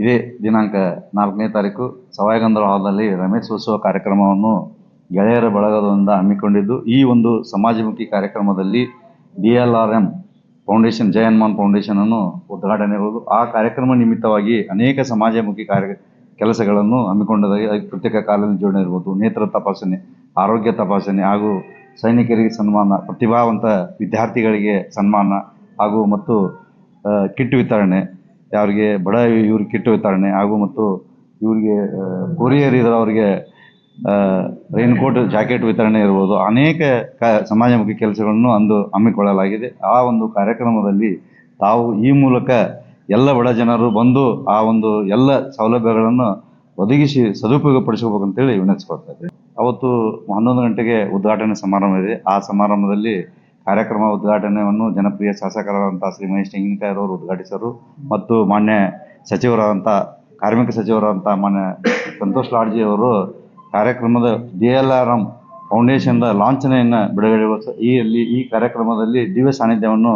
ಇದೇ ದಿನಾಂಕ ನಾಲ್ಕನೇ ತಾರೀಕು ಸವಾಯಗಂಧರ ಹಾಲ್ನಲ್ಲಿ ರಮೇಶ್ ಉತ್ಸವ ಕಾರ್ಯಕ್ರಮವನ್ನು ಗೆಳೆಯರ ಬಳಗದಿಂದ ಹಮ್ಮಿಕೊಂಡಿದ್ದು, ಈ ಒಂದು ಸಮಾಜಮುಖಿ ಕಾರ್ಯಕ್ರಮದಲ್ಲಿ D L R M foundation Jaya Hanuman foundation ಅನ್ನು ಉದ್ಘಾಟನೆ ಇರುವುದು. ಆ ಕಾರ್ಯಕ್ರಮ ನಿಮಿತ್ತವಾಗಿ ಅನೇಕ ಸಮಾಜಮುಖಿ ಕಾರ್ಯ ಕೆಲಸಗಳನ್ನು ಹಮ್ಮಿಕೊಂಡದಾಗಿ ಪ್ರತ್ಯೇಕ ಕಾಲೋನಿ ಜೋಡಣೆ ಇರ್ಬೋದು, ನೇತ್ರ ತಪಾಸಣೆ, ಆರೋಗ್ಯ ತಪಾಸಣೆ ಹಾಗೂ ಸೈನಿಕರಿಗೆ ಸನ್ಮಾನ, ಪ್ರತಿಭಾವಂತ ವಿದ್ಯಾರ್ಥಿಗಳಿಗೆ ಸನ್ಮಾನ ಹಾಗೂ ಮತ್ತು ಕಿಟ್ ವಿತರಣೆ ಯಾರಿಗೆ ಬಡ ಇವ್ರಿಗೆ ಕಿಟ್ಟು ವಿತರಣೆ ಹಾಗೂ ಮತ್ತು ಇವರಿಗೆ ಕೊರಿಯರ್ ಇರೋರಿಗೆ ರೈನ್ಕೋಟ್ ಜಾಕೆಟ್ ವಿತರಣೆ ಇರ್ಬೋದು. ಅನೇಕ ಕ, ಸಮಾಜಮುಖಿ ಕೆಲಸಗಳನ್ನು ಅಂದು ಹಮ್ಮಿಕೊಳ್ಳಲಾಗಿದೆ. ಆ ಒಂದು ಕಾರ್ಯಕ್ರಮದಲ್ಲಿ ತಾವು ಈ ಮೂಲಕ ಎಲ್ಲ ಬಡ ಜನರು ಬಂದು ಆ ಒಂದು ಎಲ್ಲ ಸೌಲಭ್ಯಗಳನ್ನು ಒದಗಿಸಿ ಸದುಪಯೋಗಪಡಿಸಬೇಕಂತೇಳಿ ವಿನಂತಿಸ್ಕೊಳ್ತಾ ಇದ್ದೆ ಅವತ್ತು ಹನ್ನೊಂದು ಗಂಟೆಗೆ ಉದ್ಘಾಟನೆ ಸಮಾರಂಭ ಇದೆ. ಆ ಸಮಾರಂಭದಲ್ಲಿ ಕಾರ್ಯಕ್ರಮ ಉದ್ಘಾಟನೆಯನ್ನು ಜನಪ್ರಿಯ ಶಾಸಕರಾದಂಥ ಶ್ರೀ ಮಹೇಶ್ ತೆಂಗಿನಕಾಯಿರವರು ಉದ್ಘಾಟಿಸಿದರು ಮತ್ತು ಮಾನ್ಯ ಸಚಿವರಾದಂಥ, ಕಾರ್ಮಿಕ ಸಚಿವರಾದಂಥ ಮಾನ್ಯ ಸಂತೋಷ್ ಲಾಡ್ಜಿ ಅವರು ಕಾರ್ಯಕ್ರಮದ ಡಿ ಎಲ್ ಆರ್ ಎಂ ಫೌಂಡೇಶನ್ದ ಲಾಂಛನೆಯನ್ನು ಬಿಡುಗಡೆ ಈ ಈ ಕಾರ್ಯಕ್ರಮದಲ್ಲಿ ದಿವ್ಯ ಸಾನ್ನಿಧ್ಯವನ್ನು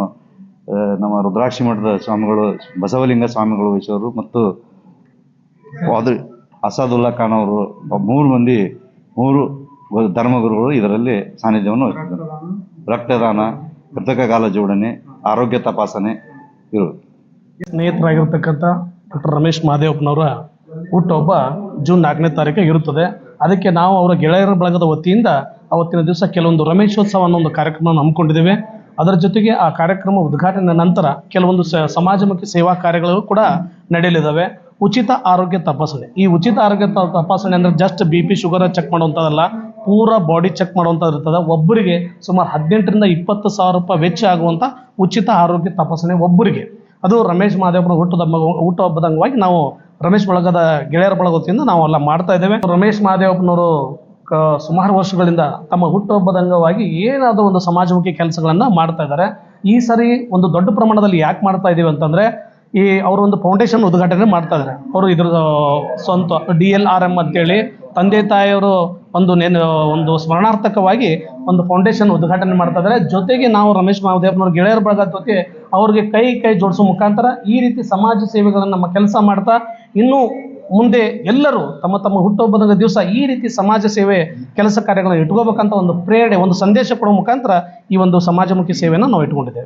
ನಮ್ಮ ರುದ್ರಾಕ್ಷಿ ಮಠದ ಸ್ವಾಮಿಗಳು ಬಸವಲಿಂಗ ಸ್ವಾಮಿಗಳು ವಹಿಸೋರು ಮತ್ತು ವಾದು ಅಸಾದುಲ್ಲಾ ಖಾನ್ ಅವರು, ಮೂರು ಮಂದಿ, ಮೂರು ಧರ್ಮಗುರುಗಳು ಇದರಲ್ಲಿ ಸಾನ್ನಿಧ್ಯವನ್ನು ವಹಿಸಿದ್ದಾರೆ. ರಕ್ತದಾನ, ಕೃತಕ ಜೋಡಣೆ, ಆರೋಗ್ಯ ತಪಾಸಣೆ ಇರುತ್ತೆ ಸ್ನೇಹಿತರಾಗಿರ್ತಕ್ಕಂಥ ಡಾಕ್ಟರ್ ರಮೇಶ್ ಮಹಾದೇವಪ್ಪನವರ ಹುಟ್ಟುಹಬ್ಬ ಜೂನ್ ನಾಲ್ಕನೇ ತಾರೀಕು ಇರುತ್ತದೆ. ಅದಕ್ಕೆ ನಾವು ಅವರ ಗೆಳೆಯರ ಬಳಗದ ವತಿಯಿಂದ ಅವತ್ತಿನ ದಿವಸ ಕೆಲವೊಂದು ರಮೇಶೋತ್ಸವ ಅನ್ನೋ ಒಂದು ಕಾರ್ಯಕ್ರಮವನ್ನು ಹಮ್ಮಿಕೊಂಡಿದ್ದೇವೆ. ಅದರ ಜೊತೆಗೆ ಆ ಕಾರ್ಯಕ್ರಮ ಉದ್ಘಾಟನೆ ನಂತರ ಕೆಲವೊಂದು ಸಮಾಜಮುಖಿ ಸೇವಾ ಕಾರ್ಯಗಳು ಕೂಡ ನಡೆಯಲಿದ್ದಾವೆ. ಉಚಿತ ಆರೋಗ್ಯ ತಪಾಸಣೆ. ಈ ಉಚಿತ ಆರೋಗ್ಯ ತಪಾಸಣೆ ಅಂದರೆ just B P sugar check ಮಾಡುವಂಥದ್ದಲ್ಲ. ಪೂರ ಬಾಡಿ ಚೆಕ್ ಮಾಡುವಂಥದ್ದು ಇರ್ತದೆ. ಒಬ್ಬರಿಗೆ ಸುಮಾರು ಹದಿನೆಂಟರಿಂದ ಇಪ್ಪತ್ತು ಸಾವಿರ ರೂಪಾಯಿ ವೆಚ್ಚ ಆಗುವಂಥ ಉಚಿತ ಆರೋಗ್ಯ ತಪಾಸಣೆ ಒಬ್ಬರಿಗೆ. ಅದು ರಮೇಶ್ ಮಹಾದೇವನ ಹುಟ್ಟದ ಹುಟ್ಟುಹಬ್ಬದ ಅಂಗವಾಗಿ ನಾವು ರಮೇಶ್ ಬಳಗದ ಗೆಳೆಯರ ಬಳಗತಿಯಿಂದ ನಾವು ಎಲ್ಲ ಮಾಡ್ತಾ ಇದ್ದೇವೆ. ರಮೇಶ್ ಮಹಾದೇವಪ್ಪನವರು ಸುಮಾರು ವರ್ಷಗಳಿಂದ ತಮ್ಮ ಹುಟ್ಟುಹಬ್ಬದ ಅಂಗವಾಗಿ ಏನಾದರೂ ಒಂದು ಸಮಾಜಮುಖಿ ಕೆಲಸಗಳನ್ನು ಮಾಡ್ತಾ ಇದ್ದಾರೆ. ಈ ಸರಿ ಒಂದು ದೊಡ್ಡ ಪ್ರಮಾಣದಲ್ಲಿ ಯಾಕೆ ಮಾಡ್ತಾ ಇದ್ದೀವಿ ಅಂತಂದರೆ, ಈ ಅವರು ಒಂದು ಫೌಂಡೇಶನ್ ಉದ್ಘಾಟನೆ ಮಾಡ್ತಾ ಇದ್ದಾರೆ. ಅವರು ಇದ್ರ ಸ್ವಂತ ಡಿ ಎಲ್ ಆರ್ ಎಂ ಅಂತೇಳಿ ತಂದೆ ತಾಯಿಯವರು ಒಂದು ನೆನ, ಒಂದು ಸ್ಮರಣಾರ್ಥಕವಾಗಿ ಒಂದು ಫೌಂಡೇಶನ್ ಉದ್ಘಾಟನೆ ಮಾಡ್ತಾ ಇದ್ದಾರೆ. ಜೊತೆಗೆ ನಾವು ರಮೇಶ್ ಮಹಾದೇವನವ್ರ ಗೆಳೆಯರ ಬಳಗ ಜೊತೆ ಅವ್ರಿಗೆ ಕೈ ಕೈ ಜೋಡಿಸೋ ಮುಖಾಂತರ ಈ ರೀತಿ ಸಮಾಜ ಸೇವೆಗಳನ್ನು ನಮ್ಮ ಕೆಲಸ ಮಾಡ್ತಾ, ಇನ್ನೂ ಮುಂದೆ ಎಲ್ಲರೂ ತಮ್ಮ ತಮ್ಮ ಹುಟ್ಟುಹಬ್ಬದ ದಿವಸ ಈ ರೀತಿ ಸಮಾಜ ಸೇವೆ ಕೆಲಸ ಕಾರ್ಯಗಳನ್ನು ಇಟ್ಕೋಬೇಕಂತ ಒಂದು ಪ್ರೇರಣೆ, ಒಂದು ಸಂದೇಶ ಕೊಡೋ ಮುಖಾಂತರ ಈ ಒಂದು ಸಮಾಜಮುಖಿ ಸೇವೆಯನ್ನು ನಾವು ಇಟ್ಕೊಂಡಿದ್ದೇವೆ.